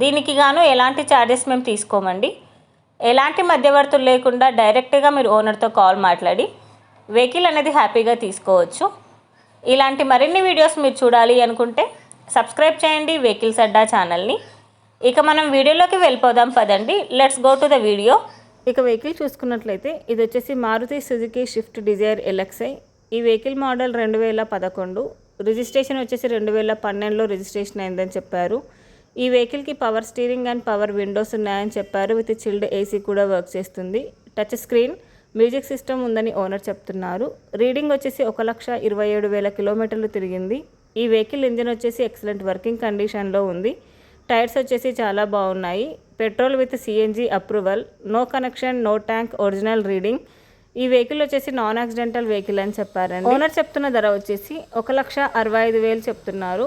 దీనికి గాను ఎలాంటి ఛార్జెస్ మేము తీసుకోమండి. ఎలాంటి మధ్యవర్తులు లేకుండా డైరెక్ట్గా మీరు ఓనర్తో కాల్ మాట్లాడి వెహికల్ అనేది హ్యాపీగా తీసుకోవచ్చు. ఇలాంటి మరిన్ని వీడియోస్ మీరు చూడాలి అనుకుంటే సబ్స్క్రైబ్ చేయండి వెహికల్స్ అడ్డా ఛానల్ని ఇక మనం వీడియోలోకి వెళ్ళిపోదాం పదండి. Let's go to the video ఇక వెహికల్ చూసుకున్నట్లయితే ఇది వచ్చేసి Maruti Suzuki Swift Dzire LXI. ఈ వెహికల్ మోడల్ రెండు వేల పదకొండు. రిజిస్ట్రేషన్ వచ్చేసి రెండు వేల పన్నెండులో రిజిస్ట్రేషన్ అయిందని చెప్పారు. ఈ వెహికల్కి power steering and power windows ఉన్నాయని చెప్పారు. విత్ చిల్డ్ ఏసీ కూడా వర్క్ చేస్తుంది. టచ్ స్క్రీన్ మ్యూజిక్ సిస్టమ్ ఉందని ఓనర్ చెప్తున్నారు. రీడింగ్ వచ్చేసి ఒక లక్ష ఇరవై ఏడు వేల కిలోమీటర్లు తిరిగింది. ఈ వెహికల్ ఇంజిన్ వచ్చేసి ఎక్సలెంట్ వర్కింగ్ కండిషన్లో ఉంది. టైర్స్ వచ్చేసి చాలా బాగున్నాయి. Petrol with CNG approval no connection no tank original reading ఈ వెహికల్ వచ్చేసి నాన్ యాక్సిడెంటల్ వెహికల్ అని చెప్పారండి. ఓనర్ చెప్తున్న ధర వచ్చేసి ఒక లక్ష అరవై ఐదు వేలు చెప్తున్నారు.